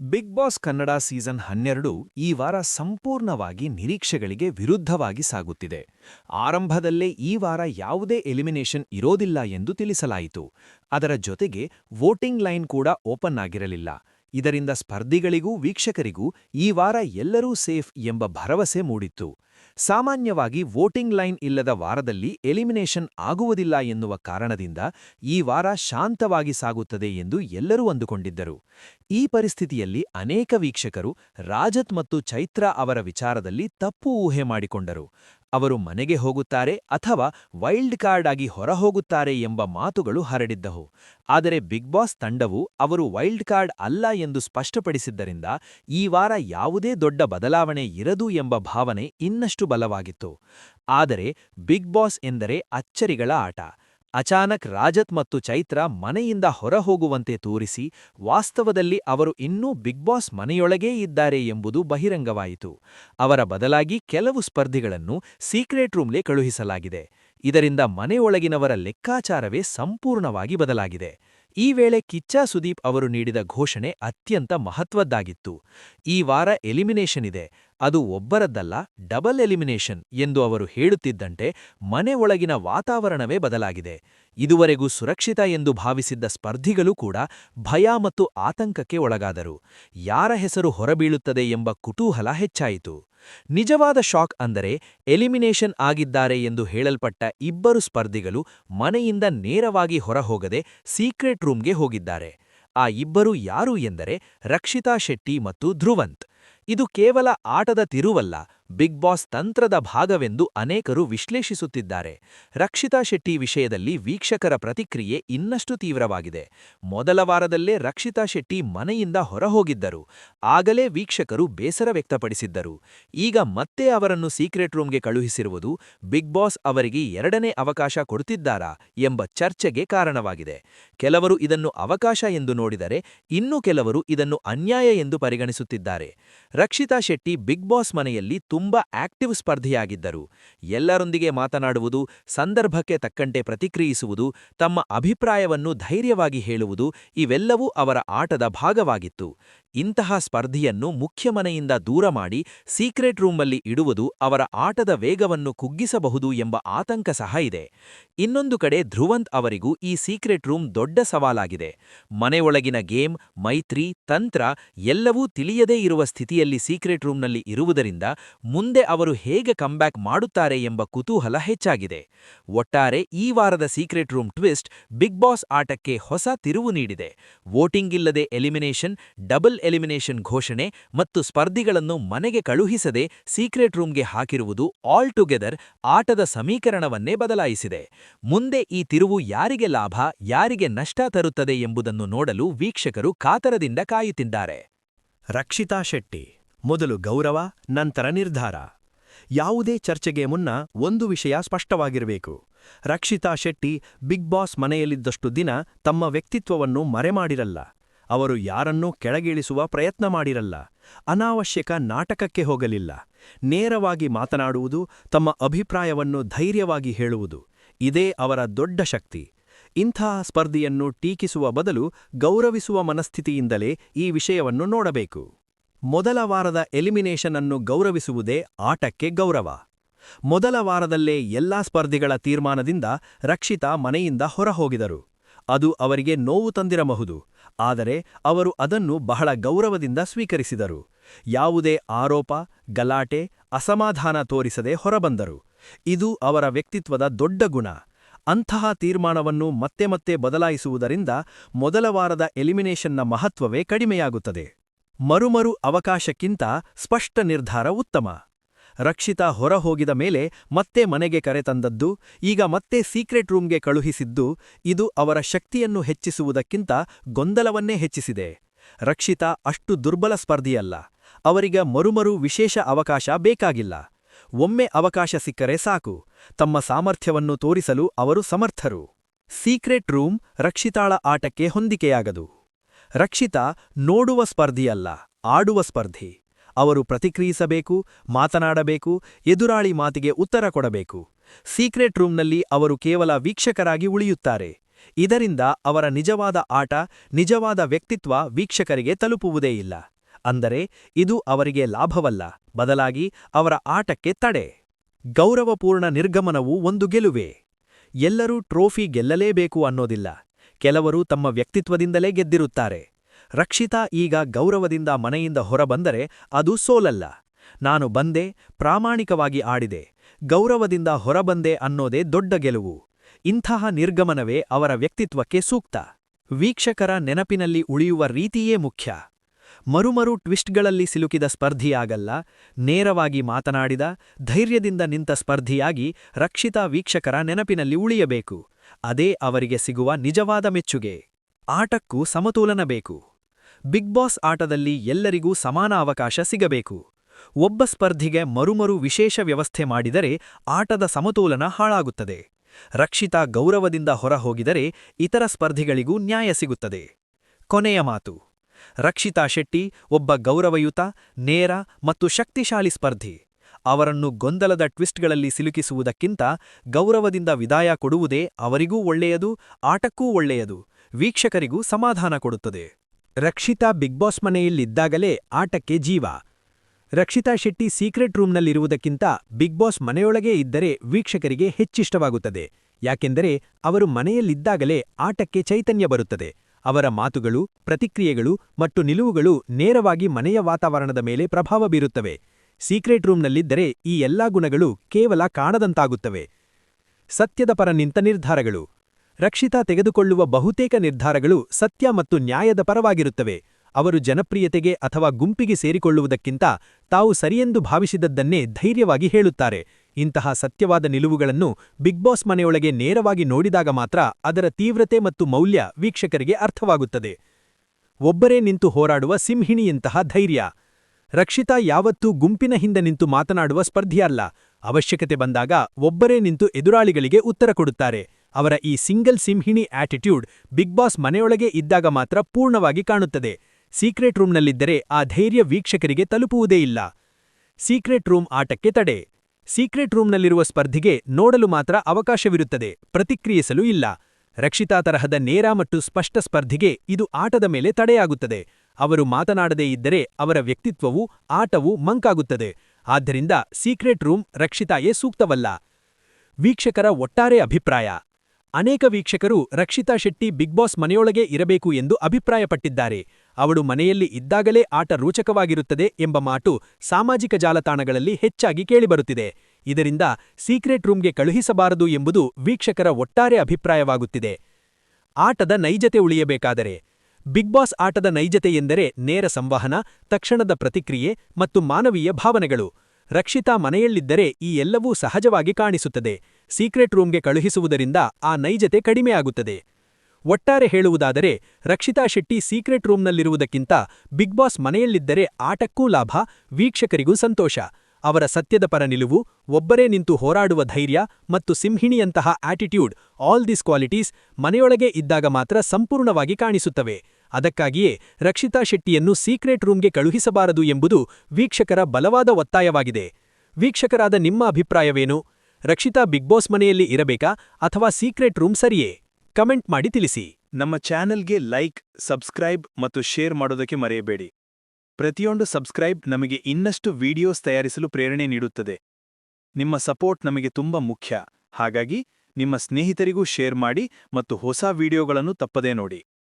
Big boss Kannada season ಹನ್ನೆರಡು ಈ ವಾರ ಸಂಪೂರ್ಣವಾಗಿ ನಿರೀಕ್ಷೆಗಳಿಗೆ ವಿರುದ್ಧವಾಗಿ ಸಾಗುತ್ತಿದೆ. ಆರಂಭದಲ್ಲೇ ಈ ವಾರ ಯಾವುದೇ ಎಲಿಮಿನೇಷನ್ ಇರೋದಿಲ್ಲ ಎಂದು ತಿಳಿಸಲಾಯಿತು. ಅದರ ಜೊತೆಗೆ ವೋಟಿಂಗ್ ಲೈನ್ ಕೂಡ ಓಪನ್ ಆಗಿರಲಿಲ್ಲ. ಇದರಿಂದ ಸ್ಪರ್ಧಿಗಳಿಗೂ ವೀಕ್ಷಕರಿಗೂ ಈ ವಾರ ಎಲ್ಲರೂ ಸೇಫ್ ಎಂಬ ಭರವಸೆ ಮೂಡಿತ್ತು. ಸಾಮಾನ್ಯವಾಗಿ ವೋಟಿಂಗ್ ಲೈನ್ ಇಲ್ಲದ ವಾರದಲ್ಲಿ ಎಲಿಮಿನೇಷನ್ ಆಗುವುದಿಲ್ಲ ಎನ್ನುವ ಕಾರಣದಿಂದ ಈ ವಾರ ಶಾಂತವಾಗಿ ಸಾಗುತ್ತದೆ ಎಂದು ಎಲ್ಲರೂ ಅಂದುಕೊಂಡಿದ್ದರು. ಈ ಪರಿಸ್ಥಿತಿಯಲ್ಲಿ ಅನೇಕ ವೀಕ್ಷಕರು ರಾಜತ್ ಮತ್ತು ಚೈತ್ರ ಅವರ ವಿಚಾರದಲ್ಲಿ ತಪ್ಪು ಊಹೆ ಮಾಡಿಕೊಂಡರು. ಅವರು ಮನೆಗೆ ಹೋಗುತ್ತಾರೆ ಅಥವಾ ವೈಲ್ಡ್ ಕಾರ್ಡ್ ಆಗಿ ಹೊರಹೋಗುತ್ತಾರೆ ಎಂಬ ಮಾತುಗಳು ಹರಡಿದ್ದವು. ಆದರೆ ಬಿಗ್ ಬಾಸ್ ತಂಡವು ಅವರು ವೈಲ್ಡ್ ಕಾರ್ಡ್ ಅಲ್ಲ ಎಂದು ಸ್ಪಷ್ಟಪಡಿಸಿದ್ದರಿಂದ ಈ ವಾರ ಯಾವುದೇ ದೊಡ್ಡ ಬದಲಾವಣೆ ಇರದು ಎಂಬ ಭಾವನೆ ಇನ್ನಷ್ಟು ಬಲವಾಗಿತ್ತು. ಆದರೆ ಬಿಗ್ ಬಾಸ್ ಎಂದರೆ ಅಚ್ಚರಿಗಳ ಆಟ. ಅಚಾನಕ್ ರಾಜತ್ ಮತ್ತು ಚೈತ್ರ ಮನೆಯಿಂದ ಹೊರಹೋಗುವಂತೆ ತೋರಿಸಿ ವಾಸ್ತವದಲ್ಲಿ ಅವರು ಇನ್ನೂ ಬಿಗ್ ಬಾಸ್ ಮನೆಯೊಳಗೇ ಇದ್ದಾರೆ ಎಂಬುದು ಬಹಿರಂಗವಾಯಿತು. ಅವರ ಬದಲಾಗಿ ಕೆಲವು ಸ್ಪರ್ಧಿಗಳನ್ನು ಸೀಕ್ರೆಟ್ ರೂಮ್ಲೆ ಕಳುಹಿಸಲಾಗಿದೆ. ಇದರಿಂದ ಮನೆಯೊಳಗಿನವರ ಲೆಕ್ಕಾಚಾರವೇ ಸಂಪೂರ್ಣವಾಗಿ ಬದಲಾಗಿದೆ. ಈ ವೇಳೆ ಕಿಚ್ಚಾ ಸುದೀಪ್ ಅವರು ನೀಡಿದ ಘೋಷಣೆ ಅತ್ಯಂತ ಮಹತ್ವದ್ದಾಗಿತ್ತು. ಈ ವಾರ ಎಲಿಮಿನೇಷನ್ ಇದೆ. ಅದು ಒಬ್ಬರದ್ದಲ್ಲ ಡಬಲ್ ಎಲಿಮಿನೇಷನ್ ಎಂದು ಅವರು ಹೇಳುತ್ತಿದ್ದಂತೆ ಮನೆ ಒಳಗಿನ ವಾತಾವರಣವೇ ಬದಲಾಗಿದೆ. ಇದುವರೆಗೂ ಸುರಕ್ಷಿತ ಎಂದು ಭಾವಿಸಿದ್ದ ಸ್ಪರ್ಧಿಗಳೂ ಕೂಡ ಭಯ ಮತ್ತು ಆತಂಕಕ್ಕೆ ಒಳಗಾದರು. ಯಾರ ಹೆಸರು ಹೊರಬೀಳುತ್ತದೆ ಎಂಬ ಕುತೂಹಲ ಹೆಚ್ಚಾಯಿತು. ನಿಜವಾದ ಶಾಕ್ ಅಂದರೆ ಎಲಿಮಿನೇಷನ್ ಆಗಿದ್ದಾರೆ ಎಂದು ಹೇಳಲ್ಪಟ್ಟ ಇಬ್ಬರು ಸ್ಪರ್ಧಿಗಳು ಮನೆಯಿಂದ ನೇರವಾಗಿ ಹೊರಹೋಗದೆ ಸೀಕ್ರೆಟ್ ರೂಮ್ಗೆ ಹೋಗಿದ್ದಾರೆ. ಆ ಇಬ್ಬರು ಯಾರು ಎಂದರೆ ರಕ್ಷಿತಾ ಶೆಟ್ಟಿ ಮತ್ತು ಧ್ರುವಂತ್. ಇದು ಕೇವಲ ಆಟದ ತಿರುವಲ್ಲ. ಬಿಗ್ ಬಾಸ್ ತಂತ್ರದ ಭಾಗವೆಂದು ಅನೇಕರು ವಿಶ್ಲೇಷಿಸುತ್ತಿದ್ದಾರೆ. ರಕ್ಷಿತಾ ಶೆಟ್ಟಿ ವಿಷಯದಲ್ಲಿ ವೀಕ್ಷಕರ ಪ್ರತಿಕ್ರಿಯೆ ಇನ್ನಷ್ಟು ತೀವ್ರವಾಗಿದೆ. ಮೊದಲ ವಾರದಲ್ಲೇ ರಕ್ಷಿತಾ ಶೆಟ್ಟಿ ಮನೆಯಿಂದ ಹೊರಹೋಗಿದ್ದರು. ಆಗಲೇ ವೀಕ್ಷಕರು ಬೇಸರ ವ್ಯಕ್ತಪಡಿಸಿದ್ದರು. ಈಗ ಮತ್ತೆ ಅವರನ್ನು ಸೀಕ್ರೆಟ್ ರೂಮ್ಗೆ ಕಳುಹಿಸಿರುವುದು ಬಿಗ್ ಬಾಸ್ ಅವರಿಗೆ ಎರಡನೇ ಅವಕಾಶ ಕೊಡುತ್ತಿದ್ದಾರಾ ಎಂಬ ಚರ್ಚೆಗೆ ಕಾರಣವಾಗಿದೆ. ಕೆಲವರು ಇದನ್ನು ಅವಕಾಶ ಎಂದು ನೋಡಿದರೆ ಇನ್ನೂ ಕೆಲವರು ಇದನ್ನು ಅನ್ಯಾಯ ಎಂದು ಪರಿಗಣಿಸುತ್ತಿದ್ದಾರೆ. ರಕ್ಷಿತಾ ಶೆಟ್ಟಿ ಬಿಗ್ ಬಾಸ್ ಮನೆಯಲ್ಲಿ ತುಂಬಾ ಆಕ್ಟಿವ್ ಸ್ಪರ್ಧಿಯಾಗಿದ್ದರು. ಎಲ್ಲರೊಂದಿಗೆ ಮಾತನಾಡುವುದು, ಸಂದರ್ಭಕ್ಕೆ ತಕ್ಕಂತೆ ಪ್ರತಿಕ್ರಿಯಿಸುವುದು, ತಮ್ಮ ಅಭಿಪ್ರಾಯವನ್ನು ಧೈರ್ಯವಾಗಿ ಹೇಳುವುದು ಇವೆಲ್ಲವೂ ಅವರ ಆಟದ ಭಾಗವಾಗಿತ್ತು. ಇಂತಹ ಸ್ಪರ್ಧಿಯನ್ನು ಮುಖ್ಯಮನೆಯಿಂದ ದೂರ ಮಾಡಿ ಸೀಕ್ರೆಟ್ ರೂಮಲ್ಲಿ ಇಡುವುದು ಅವರ ಆಟದ ವೇಗವನ್ನು ಕುಗ್ಗಿಸಬಹುದು ಎಂಬ ಆತಂಕ ಸಹ ಇದೆ. ಇನ್ನೊಂದು ಕಡೆ ಧ್ರುವಂತ್ ಅವರಿಗೂ ಈ ಸೀಕ್ರೆಟ್ ರೂಮ್ ದೊಡ್ಡ ಸವಾಲಾಗಿದೆ. ಮನೆಯೊಳಗಿನ ಗೇಮ್, ಮೈತ್ರಿ, ತಂತ್ರ ಎಲ್ಲವೂ ತಿಳಿಯದೇ ಇರುವ ಸ್ಥಿತಿಯಲ್ಲಿ ಸೀಕ್ರೆಟ್ ರೂಮ್ನಲ್ಲಿ ಇರುವುದರಿಂದ ಮುಂದೆ ಅವರು ಹೇಗೆ ಕಂಬ್ಯಾಕ್ ಮಾಡುತ್ತಾರೆ ಎಂಬ ಕುತೂಹಲ ಹೆಚ್ಚಾಗಿದೆ. ಒಟ್ಟಾರೆ ಈ ವಾರದ secret room twist Bigg Boss ಆಟಕ್ಕೆ ಹೊಸ ತಿರುವು ನೀಡಿದೆ. ವೋಟಿಂಗ್ ಇಲ್ಲದೆ ಎಲಿಮಿನೇಷನ್, ಡಬಲ್ ಎಲಿಮಿನೇಷನ್ ಘೋಷಣೆ ಮತ್ತು ಸ್ಪರ್ಧಿಗಳನ್ನು ಮನೆಗೆ ಕಳುಹಿಸದೆ ಸೀಕ್ರೆಟ್ ರೂಮ್ಗೆ ಹಾಕಿರುವುದು ಆಲ್ ಟುಗೆದರ್ ಆಟದ ಸಮೀಕರಣವನ್ನೇ ಬದಲಾಯಿಸಿದೆ. ಮುಂದೆ ಈ ತಿರುವು ಯಾರಿಗೆ ಲಾಭ, ಯಾರಿಗೆ ನಷ್ಟ ತರುತ್ತದೆ ಎಂಬುದನ್ನು ನೋಡಲು ವೀಕ್ಷಕರು ಕಾತರದಿಂದ ಕಾಯುತ್ತಿದ್ದಾರೆ. ರಕ್ಷಿತಾ ಶೆಟ್ಟಿ, ಮೊದಲು ಗೌರವ, ನಂತರ ನಿರ್ಧಾರ. ಯಾವುದೇ ಚರ್ಚೆಗೆ ಮುನ್ನ ಒಂದು ವಿಷಯ ಸ್ಪಷ್ಟವಾಗಿರಬೇಕು. ರಕ್ಷಿತಾ ಶೆಟ್ಟಿ, ಬಿಗ್ ಬಾಸ್ ಮನೆಯಲ್ಲಿದ್ದಷ್ಟು ದಿನ ತಮ್ಮ ವ್ಯಕ್ತಿತ್ವವನ್ನು ಮರೆಮಾಡಿರಲ್ಲ. ಅವರು ಯಾರನ್ನೂ ಕೆಳಗಿಳಿಸುವ ಪ್ರಯತ್ನ ಮಾಡಿರಲ್ಲ. ಅನಾವಶ್ಯಕ ನಾಟಕಕ್ಕೆ ಹೋಗಲಿಲ್ಲ. ನೇರವಾಗಿ ಮಾತನಾಡುವುದು ತಮ್ಮ ಅಭಿಪ್ರಾಯವನ್ನು ಧೈರ್ಯವಾಗಿ ಹೇಳುವುದು. ಇದೇ ಅವರ ದೊಡ್ಡ ಶಕ್ತಿ. ಇಂಥ ಸ್ಪರ್ಧಿಯನ್ನು ಟೀಕಿಸುವ ಬದಲು ಗೌರವಿಸುವ ಮನಸ್ಥಿತಿಯಿಂದಲೇ ಈ ವಿಷಯವನ್ನು ನೋಡಬೇಕು. ಮೊದಲ ವಾರದ ಎಲಿಮಿನೇಷನ್ ಅನ್ನು ಗೌರವಿಸುವುದೇ ಆಟಕ್ಕೆ ಗೌರವ. ಮೊದಲ ವಾರದಲ್ಲೇ ಎಲ್ಲಾ ಸ್ಪರ್ಧಿಗಳ ತೀರ್ಮಾನದಿಂದ ರಕ್ಷಿತಾ ಮನೆಯಿಂದ ಹೊರಹೋಗಿದರು. ಅದು ಅವರಿಗೆ ನೋವು ತಂದಿರಬಹುದು. ಆದರೆ ಅವರು ಅದನ್ನು ಬಹಳ ಗೌರವದಿಂದ ಸ್ವೀಕರಿಸಿದರು. ಯಾವುದೇ ಆರೋಪ, ಗಲಾಟೆ, ಅಸಮಾಧಾನ ತೋರಿಸದೆ ಹೊರಬಂದರು. ಇದು ಅವರ ವ್ಯಕ್ತಿತ್ವದ ದೊಡ್ಡ ಗುಣ. ಅಂತಹ ತೀರ್ಮಾನವನ್ನು ಮತ್ತೆ ಮತ್ತೆ ಬದಲಾಯಿಸುವುದರಿಂದ ಮೊದಲ ವಾರದ ಎಲಿಮಿನೇಷನ್ನ ಮಹತ್ವವೇ ಕಡಿಮೆಯಾಗುತ್ತದೆ. ಮರುಮರು ಅವಕಾಶಕ್ಕಿಂತ ಸ್ಪಷ್ಟ ನಿರ್ಧಾರ ಉತ್ತಮ. ರಕ್ಷಿತಾ ಹೊರಹೋಗಿದ ಮೇಲೆ ಮತ್ತೆ ಮನೆಗೆ ಕರೆತಂದದ್ದು ಈಗ ಮತ್ತೆ ಸೀಕ್ರೆಟ್ ರೂಮ್ಗೆ ಕಳುಹಿಸಿದ್ದು, ಇದು ಅವರ ಶಕ್ತಿಯನ್ನು ಹೆಚ್ಚಿಸುವುದಕ್ಕಿಂತ ಗೊಂದಲವನ್ನೇ ಹೆಚ್ಚಿಸಿದೆ. ರಕ್ಷಿತಾ ಅಷ್ಟು ದುರ್ಬಲ ಸ್ಪರ್ಧಿಯಲ್ಲ. ಅವರಿಗ ಮರುಮರು ವಿಶೇಷ ಅವಕಾಶ ಬೇಕಾಗಿಲ್ಲ. ಒಮ್ಮೆ ಅವಕಾಶ ಸಿಕ್ಕರೆ ಸಾಕು. ತಮ್ಮ ಸಾಮರ್ಥ್ಯವನ್ನು ತೋರಿಸಲು ಅವರು ಸಮರ್ಥರು. ಸೀಕ್ರೆಟ್ ರೂಮ್ ರಕ್ಷಿತಾಳ ಆಟಕ್ಕೆ ಹೊಂದಿಕೆಯಾಗದು. ರಕ್ಷಿತಾ ನೋಡುವ ಸ್ಪರ್ಧಿಯಲ್ಲ, ಆಡುವ ಸ್ಪರ್ಧಿ. ಅವರು ಪ್ರತಿಕ್ರಿಯಿಸಬೇಕು, ಮಾತನಾಡಬೇಕು, ಎದುರಾಳಿ ಮಾತಿಗೆ ಉತ್ತರ ಕೊಡಬೇಕು. ಸೀಕ್ರೆಟ್ ರೂಮ್ನಲ್ಲಿ ಅವರು ಕೇವಲ ವೀಕ್ಷಕರಾಗಿ ಉಳಿಯುತ್ತಾರೆ. ಇದರಿಂದ ಅವರ ನಿಜವಾದ ಆಟ, ನಿಜವಾದ ವ್ಯಕ್ತಿತ್ವ ವೀಕ್ಷಕರಿಗೆ ತಲುಪುವುದೇ ಇಲ್ಲ. ಅಂದರೆ, ಇದು ಅವರಿಗೆ ಲಾಭವಲ್ಲ, ಬದಲಾಗಿ ಅವರ ಆಟಕ್ಕೆ ತಡೆ. ಗೌರವಪೂರ್ಣ ನಿರ್ಗಮನವು ಒಂದು ಗೆಲುವೆ. ಎಲ್ಲರೂ ಟ್ರೋಫಿ ಗೆಲ್ಲಲೇಬೇಕು ಅನ್ನೋದಿಲ್ಲ. ಕೆಲವರು ತಮ್ಮ ವ್ಯಕ್ತಿತ್ವದಿಂದಲೇ ಗೆದ್ದಿರುತ್ತಾರೆ. ರಕ್ಷಿತಾ ಈಗ ಗೌರವದಿಂದ ಮನೆಯಿಂದ ಹೊರಬಂದರೆ ಅದು ಸೋಲಲ್ಲ. ನಾನು ಬಂದೆ, ಪ್ರಾಮಾಣಿಕವಾಗಿ ಆಡಿದೆ. ಗೌರವದಿಂದ ಹೊರಬಂದೆ ಅನ್ನೋದೇ ದೊಡ್ಡ ಗೆಲುವು. ಇಂತಹ ನಿರ್ಗಮನವೇ ಅವರ ವ್ಯಕ್ತಿತ್ವಕ್ಕೆ ಸೂಕ್ತ. ವೀಕ್ಷಕರ ನೆನಪಿನಲ್ಲಿ ಉಳಿಯುವ ರೀತಿಯೇ ಮುಖ್ಯ. ಮರುಮರು ಟ್ವಿಸ್ಟ್ಗಳಲ್ಲಿ ಸಿಲುಕಿದ ಸ್ಪರ್ಧಿಯಾಗಲ್ಲ, ನೇರವಾಗಿ ಮಾತನಾಡಿದ, ಧೈರ್ಯದಿಂದ ನಿಂತ ಸ್ಪರ್ಧಿಯಾಗಿ ರಕ್ಷಿತಾ ವೀಕ್ಷಕರ ನೆನಪಿನಲ್ಲಿ ಉಳಿಯಬೇಕು. ಅದೇ ಅವರಿಗೆ ಸಿಗುವ ನಿಜವಾದ ಮೆಚ್ಚುಗೆ. ಆಟಕ್ಕೂ ಸಮತೋಲನ ಬೇಕು. ಬಿಗ್ ಬಾಸ್ ಆಟದಲ್ಲಿ ಎಲ್ಲರಿಗೂ ಸಮಾನ ಅವಕಾಶ ಸಿಗಬೇಕು. ಒಬ್ಬ ಸ್ಪರ್ಧಿಗೆ ಮರುಮರು ವಿಶೇಷ ವ್ಯವಸ್ಥೆ ಮಾಡಿದರೆ ಆಟದ ಸಮತೋಲನ ಹಾಳಾಗುತ್ತದೆ. ರಕ್ಷಿತಾ ಗೌರವದಿಂದ ಹೊರಹೋಗಿದರೆ ಇತರ ಸ್ಪರ್ಧಿಗಳಿಗೂ ನ್ಯಾಯ ಸಿಗುತ್ತದೆ. ಕೊನೆಯ ಮಾತು. ರಕ್ಷಿತಾ ಶೆಟ್ಟಿ, ಒಬ್ಬ ಗೌರವಯುತ, ನೇರ ಮತ್ತು ಶಕ್ತಿಶಾಲಿ ಸ್ಪರ್ಧಿ. ಅವರನ್ನು ಗೊಂದಲದ ಟ್ವಿಸ್ಟ್ಗಳಲ್ಲಿ ಸಿಲುಕಿಸುವುದಕ್ಕಿಂತ ಗೌರವದಿಂದ ವಿದಾಯ ಕೊಡುವುದೇ ಅವರಿಗೂ ಒಳ್ಳೆಯದು, ಆಟಕ್ಕೂ ಒಳ್ಳೆಯದು, ವೀಕ್ಷಕರಿಗೂ ಸಮಾಧಾನ ಕೊಡುತ್ತದೆ. ರಕ್ಷಿತಾ ಬಿಗ್ ಬಾಸ್ ಮನೆಯಲ್ಲಿದ್ದಾಗಲೇ ಆಟಕ್ಕೆ ಜೀವ. ರಕ್ಷಿತಾ ಶೆಟ್ಟಿ ಸೀಕ್ರೆಟ್ ರೂಮ್ನಲ್ಲಿರುವುದಕ್ಕಿಂತ ಬಿಗ್ ಬಾಸ್ ಮನೆಯೊಳಗೇ ಇದ್ದರೆ ವೀಕ್ಷಕರಿಗೆ ಹೆಚ್ಚಿಷ್ಟವಾಗುತ್ತದೆ. ಯಾಕೆಂದರೆ ಅವರು ಮನೆಯಲ್ಲಿದ್ದಾಗಲೇ ಆಟಕ್ಕೆ ಚೈತನ್ಯ ಬರುತ್ತದೆ. ಅವರ ಮಾತುಗಳು, ಪ್ರತಿಕ್ರಿಯೆಗಳು ಮತ್ತು ನಿಲುವುಗಳು ನೇರವಾಗಿ ಮನೆಯ ವಾತಾವರಣದ ಮೇಲೆ ಪ್ರಭಾವ ಬೀರುತ್ತವೆ. ಸೀಕ್ರೆಟ್ ರೂಮ್ನಲ್ಲಿದ್ದರೆ ಈ ಎಲ್ಲಾ ಗುಣಗಳು ಕೇವಲ ಕಾಣದಂತಾಗುತ್ತವೆ. ಸತ್ಯದ ಪರ ನಿಂತ ನಿರ್ಧಾರಗಳು. ರಕ್ಷಿತಾ ತೆಗೆದುಕೊಳ್ಳುವ ಬಹುತೇಕ ನಿರ್ಧಾರಗಳು ಸತ್ಯ ಮತ್ತು ನ್ಯಾಯದ ಪರವಾಗಿರುತ್ತವೆ. ಅವರು ಜನಪ್ರಿಯತೆಗೆ ಅಥವಾ ಗುಂಪಿಗೆ ಸೇರಿಕೊಳ್ಳುವುದಕ್ಕಿಂತ ತಾವು ಸರಿಯೆಂದು ಭಾವಿಸಿದದ್ದನ್ನೇ ಧೈರ್ಯವಾಗಿ ಹೇಳುತ್ತಾರೆ. ಇಂತಹ ಸತ್ಯವಾದ ನಿಲುವುಗಳನ್ನು ಬಿಗ್ ಬಾಸ್ ಮನೆಯೊಳಗೆ ನೇರವಾಗಿ ನೋಡಿದಾಗ ಮಾತ್ರ ಅದರ ತೀವ್ರತೆ ಮತ್ತು ಮೌಲ್ಯ ವೀಕ್ಷಕರಿಗೆ ಅರ್ಥವಾಗುತ್ತದೆ. ಒಬ್ಬರೇ ನಿಂತು ಹೋರಾಡುವ ಸಿಂಹಿಣಿಯಂತಹ ಧೈರ್ಯ. ರಕ್ಷಿತಾ ಯಾವತ್ತೂ ಗುಂಪಿನ ಹಿಂದೆ ನಿಂತು ಮಾತನಾಡುವ ಸ್ಪರ್ಧಿಯಲ್ಲ. ಅವಶ್ಯಕತೆ ಬಂದಾಗ ಒಬ್ಬರೇ ನಿಂತು ಎದುರಾಳಿಗಳಿಗೆ ಉತ್ತರ ಕೊಡುತ್ತಾರೆ. ಅವರ ಈ ಸಿಂಗಲ್ ಸಿಂಹಿಣಿ ಆಟಿಟ್ಯೂಡ್ ಬಿಗ್ ಬಾಸ್ ಮನೆಯೊಳಗೆ ಇದ್ದಾಗ ಮಾತ್ರ ಪೂರ್ಣವಾಗಿ ಕಾಣುತ್ತದೆ. ಸೀಕ್ರೆಟ್ ರೂಮ್ನಲ್ಲಿದ್ದರೆ ಆ ಧೈರ್ಯ ವೀಕ್ಷಕರಿಗೆ ತಲುಪುವುದೇ ಇಲ್ಲ. ಸೀಕ್ರೆಟ್ ರೂಮ್ ಆಟಕ್ಕೆ ತಡೆ. ಸೀಕ್ರೆಟ್ ರೂಮ್ನಲ್ಲಿರುವ ಸ್ಪರ್ಧಿಗೆ ನೋಡಲು ಮಾತ್ರ ಅವಕಾಶವಿರುತ್ತದೆ, ಪ್ರತಿಕ್ರಿಯಿಸಲು ಇಲ್ಲ. ರಕ್ಷಿತಾ ತರಹದ ನೇರ ಮತ್ತು ಸ್ಪಷ್ಟ ಸ್ಪರ್ಧಿಗೆ ಇದು ಆಟದ ಮೇಲೆ ತಡೆಯಾಗುತ್ತದೆ. ಅವರು ಮಾತನಾಡದೇ ಇದ್ದರೆ ಅವರ ವ್ಯಕ್ತಿತ್ವವು, ಆಟವು ಮಂಕಾಗುತ್ತದೆ. ಆದ್ದರಿಂದ ಸೀಕ್ರೆಟ್ ರೂಮ್ ರಕ್ಷಿತಾಯೇ ಸೂಕ್ತವಲ್ಲ. ವೀಕ್ಷಕರ ಒಟ್ಟಾರೆ ಅಭಿಪ್ರಾಯ. ಅನೇಕ ವೀಕ್ಷಕರು ರಕ್ಷಿತಾ ಶೆಟ್ಟಿ ಬಿಗ್ ಬಾಸ್ ಮನೆಯೊಳಗೆ ಇರಬೇಕು ಎಂದು ಅಭಿಪ್ರಾಯಪಟ್ಟಿದ್ದಾರೆ. ಅವಳು ಮನೆಯಲ್ಲಿ ಇದ್ದಾಗಲೇ ಆಟ ರೋಚಕವಾಗಿರುತ್ತದೆ ಎಂಬ ಮಾತು ಸಾಮಾಜಿಕ ಜಾಲತಾಣಗಳಲ್ಲಿ ಹೆಚ್ಚಾಗಿ ಕೇಳಿಬರುತ್ತಿದೆ. ಇದರಿಂದ ಸೀಕ್ರೆಟ್ ರೂಮ್ಗೆ ಕಳುಹಿಸಬಾರದು ಎಂಬುದು ವೀಕ್ಷಕರ ಒಟ್ಟಾರೆ ಅಭಿಪ್ರಾಯವಾಗುತ್ತಿದೆ. ಆಟದ ನೈಜತೆ ಉಳಿಯಬೇಕಾದರೆ, ಬಿಗ್ ಬಾಸ್ ಆಟದ ನೈಜತೆ ಎಂದರೆ ನೇರ ಸಂವಹನ, ತಕ್ಷಣದ ಪ್ರತಿಕ್ರಿಯೆ ಮತ್ತು ಮಾನವೀಯ ಭಾವನೆಗಳು. ರಕ್ಷಿತಾ ಮನೆಯಲ್ಲಿದ್ದರೆ ಈ ಎಲ್ಲವೂ ಸಹಜವಾಗಿ ಕಾಣಿಸುತ್ತದೆ. ಸೀಕ್ರೆಟ್ ರೂಮ್ಗೆ ಕಳುಹಿಸುವುದರಿಂದ ಆ ನೈಜತೆ ಕಡಿಮೆಯಾಗುತ್ತದೆ. ಒಟ್ಟಾರೆ ಹೇಳುವುದಾದರೆ, ರಕ್ಷಿತಾ ಶೆಟ್ಟಿ ಸೀಕ್ರೆಟ್ ರೂಮ್ನಲ್ಲಿರುವುದಕ್ಕಿಂತ ಬಿಗ್ ಬಾಸ್ ಮನೆಯಲ್ಲಿದ್ದರೆ ಆಟಕ್ಕೂ ಲಾಭ, ವೀಕ್ಷಕರಿಗೂ ಸಂತೋಷ. ಅವರ ಸತ್ಯದ ಪರ ನಿಲುವು, ಒಬ್ಬರೇ ನಿಂತು ಹೋರಾಡುವ ಧೈರ್ಯ ಮತ್ತು ಸಿಂಹಿಣಿಯಂತಹ ಆಟಿಟ್ಯೂಡ್, ಆಲ್ ದೀಸ್ ಕ್ವಾಲಿಟೀಸ್ ಮನೆಯೊಳಗೆ ಇದ್ದಾಗ ಮಾತ್ರ ಸಂಪೂರ್ಣವಾಗಿ ಕಾಣಿಸುತ್ತವೆ. ಅದಕ್ಕಾಗಿಯೇ ರಕ್ಷಿತಾ ಶೆಟ್ಟಿಯನ್ನು ಸೀಕ್ರೆಟ್ ರೂಮ್ಗೆ ಕಳುಹಿಸಬಾರದು ಎಂಬುದು ವೀಕ್ಷಕರ ಬಲವಾದ ಒತ್ತಾಯವಾಗಿದೆ. ವೀಕ್ಷಕರಾದ ನಿಮ್ಮ ಅಭಿಪ್ರಾಯವೇನು? ರಕ್ಷಿತಾ ಬಿಗ್ ಬಾಸ್ ಮನೆಯಲ್ಲಿ ಇರಬೇಕಾ ಅಥವಾ ಸೀಕ್ರೆಟ್ ರೂಮ್ ಸರಿಯೇ? ಕಮೆಂಟ್ ಮಾಡಿ ತಿಳಿಸಿ. ನಮ್ಮ ಚಾನೆಲ್ಗೆ ಲೈಕ್, ಸಬ್ಸ್ಕ್ರೈಬ್ ಮತ್ತು ಶೇರ್ ಮಾಡೋದಕ್ಕೆ ಮರೆಯಬೇಡಿ. ಪ್ರತಿಯೊಂದು ಸಬ್ಸ್ಕ್ರೈಬ್ ನಮಗೆ ಇನ್ನಷ್ಟು ವಿಡಿಯೋಸ್ ತಯಾರಿಸಲು ಪ್ರೇರಣೆ ನೀಡುತ್ತದೆ. ನಿಮ್ಮ ಸಪೋರ್ಟ್ ನಮಗೆ ತುಂಬ ಮುಖ್ಯ. ಹಾಗಾಗಿ ನಿಮ್ಮ ಸ್ನೇಹಿತರಿಗೂ ಶೇರ್ ಮಾಡಿ ಮತ್ತು ಹೊಸ ವಿಡಿಯೋಗಳನ್ನು ತಪ್ಪದೇ ನೋಡಿ.